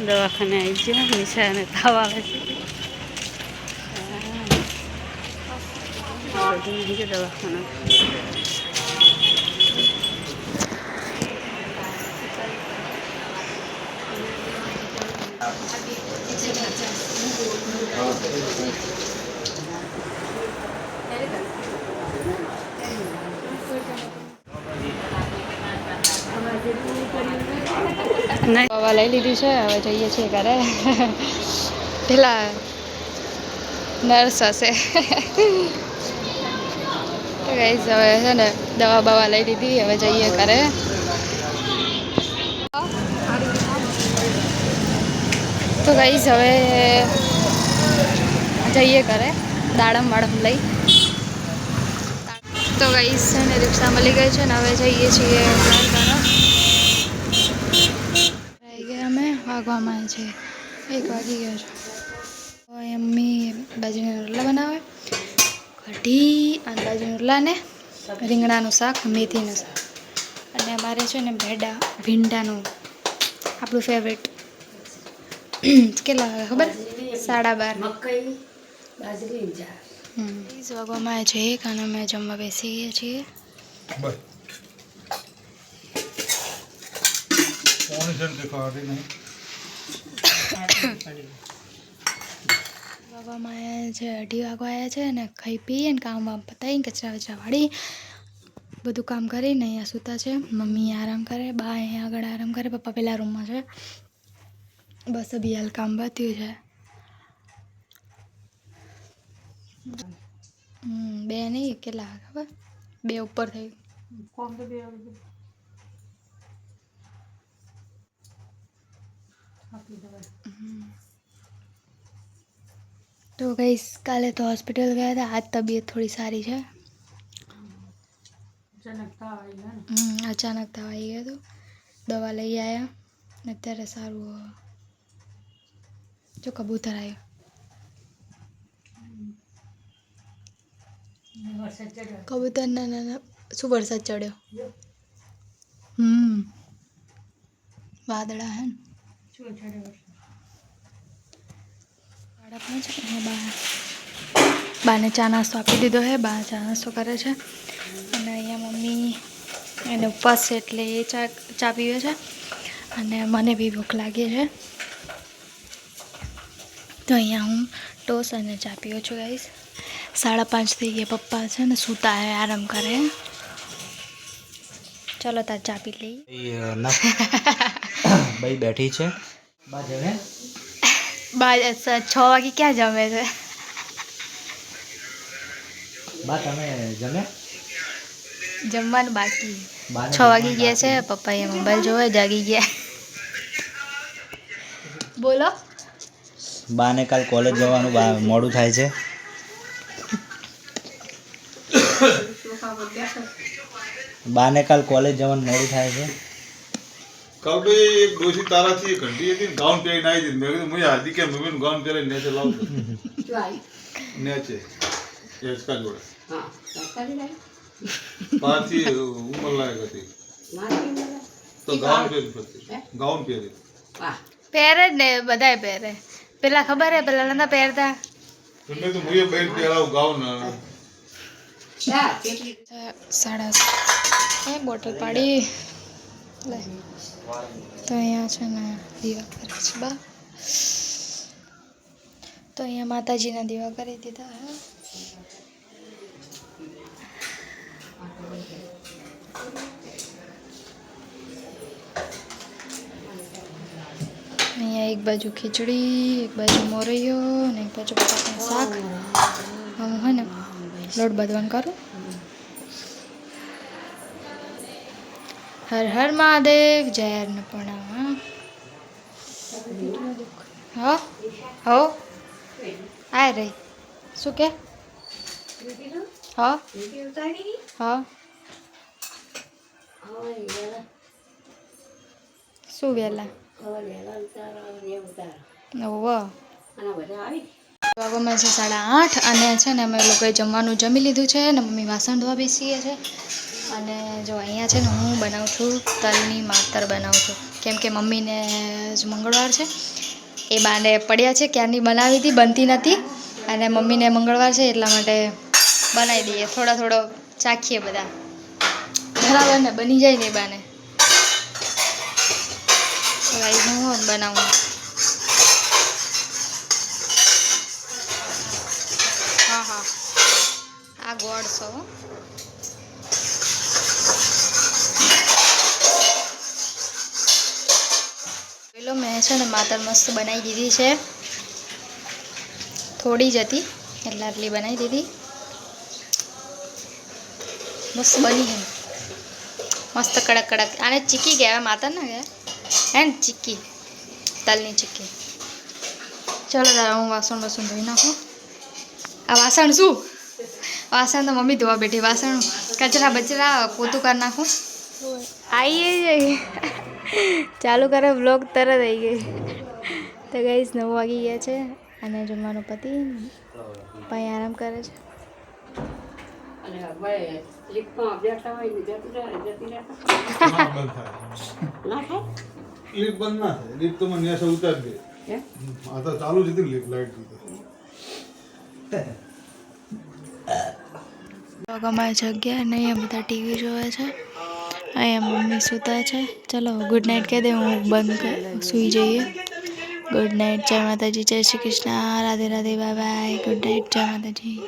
દવાખાને આવી ગયા નિશાને તાવ આવે છે હા. બધું આવી ગયું દવાખાના દવા લઈ લીધી છે, હવે જઈએ છીએ ઘરે. પેલા નર્સ હશે. તો ગાઈસ હવે છે ને દવા બવા લઈ લીધી, હવે જઈએ ઘરે. તો ગાઈસ હવે જઈએ ઘરે, દાડમ વાડમ લઈ. તો ગાઈસ છે ને રિક્ષા મળી ગઈ છે ને હવે જઈએ છીએ ઘર તરફ આવી ગયા અમે વાગવામાં છે. એક વાગી ગયો છે. હવે મમ્મી બાજરીના રોટલા બનાવે. કઢી અને બાજરીના રોટલાને રીંગણાનું શાક મેથીનું શાક. અને અમારે છે ને ભેડા ભીંડાનું આપણું ફેવરેટ કેટલા વાગે ખબર? સાડા બાર. મકઈ બાજરી આવે વાગવામાં છે એક અને અમે જમવા બેસીએ છીએ. બસ. કોણ છે દેખાડી નહીં? વાગવામાં આવ્યા છે અઢી વાગવા આવ્યા છે ને ખાઈ પીએ ને કામ વામ પતાવીને કચરા વચરા વાળી બધું કામ કરીને અહીંયા સૂતા છે. મમ્મી આરામ કરે, બા અહીંયા આગળ આરામ કરે, પપ્પા પેલા રૂમમાં છે. બસ અભી હાલ કામ બત્યું છે. બે નહીં, કેટલા ખબર? બે ઉપર થઈ. કોમ તો બે આપી દવા તો ગઈ કાલે તો હોસ્પિટલ ગયા હતા આજ તબિયત થોડી સારી છે અચાનક તાવ આવી ગયા ને હમ, અચાનક તાવ આવી ગયો હતો દવા લઈ આવ્યા ને અત્યારે સારું હવે. જો કબૂતર આવ્યો ને વરસાદ ચડ્યો કબૂતર ના ના શું વરસાદ ચડ્યો હમ વાદળા હે ને શું ચડ્યો વરસાદ બાળકને છે ને બા બાને ચા નાસ્તો આપી દીધો છે બા ચા નાસ્તો કરે છે. અને અહીંયા મમ્મી એને ઉપવાસ છે એટલે એ ચા ચા પીવે છે. અને મને બી ભૂખ લાગી છે. તો અહીંયા હું ટોસ અને ચા પીવું છું ગાઈશ સાડા પાંચ થઈ ગયા પપ્પા છે ને સૂતા હે આરામ કરે. ચલો તાર ચા પી લઈએ. ભાઈ બેઠી છે. છ વાગે ક્યાં જમે છે બા તમે જમે જમવાનું બાકી બાને છ વાગી ગયા છે પપ્પા એ મોબાઈલ જોવે જાગી ગયા બોલો બાને કાલ કોલેજ જવાનું બા મોડું થાય છે બાને કાલ કોલેજ જવાનું મોડું થાય છે કાલ તો એ એક ડોસી તારાથી ઘંટી હતી ગાઉન પહેરીને આવી દીધી મેં કીધું મુझे હાર્દિક કે મમ્મીનું ગાઉન પહેરીને નેચે આવી નેચે. હેચકા જોડે. લાવી. પાછી ઉંમર લાયક હતી. તો ગાઉન પહેરી ગાઉન પહેરી. વાહ. પહેરે જ ને બધાય પહેરે. પેલા ખબર હે પેલા નતા પહેરતા? તો મેં તો મુझे બેન પહેરાવું ગાઉન. સાડા એ બોટલ પાડી. લે તો અહીંયા છે ને દીવા કરે છે બા તો અહીંયા માતાજીના દીવા કરી દીધા હે અહીંયા એક બાજુ ખીચડી એક બાજુ મોરૈયો અને એક બાજુ બટાકાનું શાક હું હે ને લોટ બાંધવાનું કરું હર હર મહાદેવ, જય અન્નપૂર્ણા. હા? હો? આ રહી શું કે? હા? હા? શું વહેલા ઓવા વાગવામાં છે સાડા આઠ અને છે ને અમે લોકોએ જમવાનું જમી લીધું છે ને મમ્મી વાસણ ધોવા બેસીએ છે. અને જો અહીંયા છે ને હું બનાવું છું, તલની માતર બનાવું છું. કેમ કે મમ્મીને જ મંગળવાર છે. એ બાને પડ્યા છે, ક્યારની બનાવી હતી, બનતી નથી. અને મમ્મીને મંગળવાર છે, એટલા માટે બનાવી દઈએ. થોડા થોડો ચાખીએ બધા. બરાબર ને બની જાય ને એ બાને. બનાવું. હા હા. આ ગોળ છો છે ને માતર મસ્ત બનાવી દીધી છે. થોડી જ હતી, એટલે આટલી બનાવી દીધી. મસ્ત બની છે મસ્ત કડક કડક. આને ચીકી કહેવાય માતર ને હે ને ચીકી? તલની ચીકી. ચલો તારા હું વાસણ વાસણ ધોઈ નાખું. આ વાસણ શું? વાસણ તો મમ્મી ધોવા બેઠી. વાસણ કચરા બચરા પોતું કરી નાખું. આવીએ ચાલુ કરે બ્લોગ તરત આવી ગઈ. તો ગઈશ નવ વાગી ગયા છે અને જમવાનું પતિ ભાઈ આરામ કરે છે. અને હવે લીફ્ટમાં બેઠા હોય ને જતું રહે જતી રહે બંધ ના થાય? લીફ્ટ બંધ ના થાય. લીફ્ટ તો મને ન્યાસે ઉતારી દે. આ તો ચાલુ જ હતી લીફ્ટ લાઈટ અમારી જગ્યા નહીં બધા ટીવી જોવે છે. અહીંયા મમ્મી સૂતા છે. ચલો ગુડ નાઇટ કહી દે, હું બંધ સૂઈ જઈએ. ગુડ નાઇટ જય માતાજી, જય Shri Krishna. Radhe Radhe bye bye good night જય માતાજી.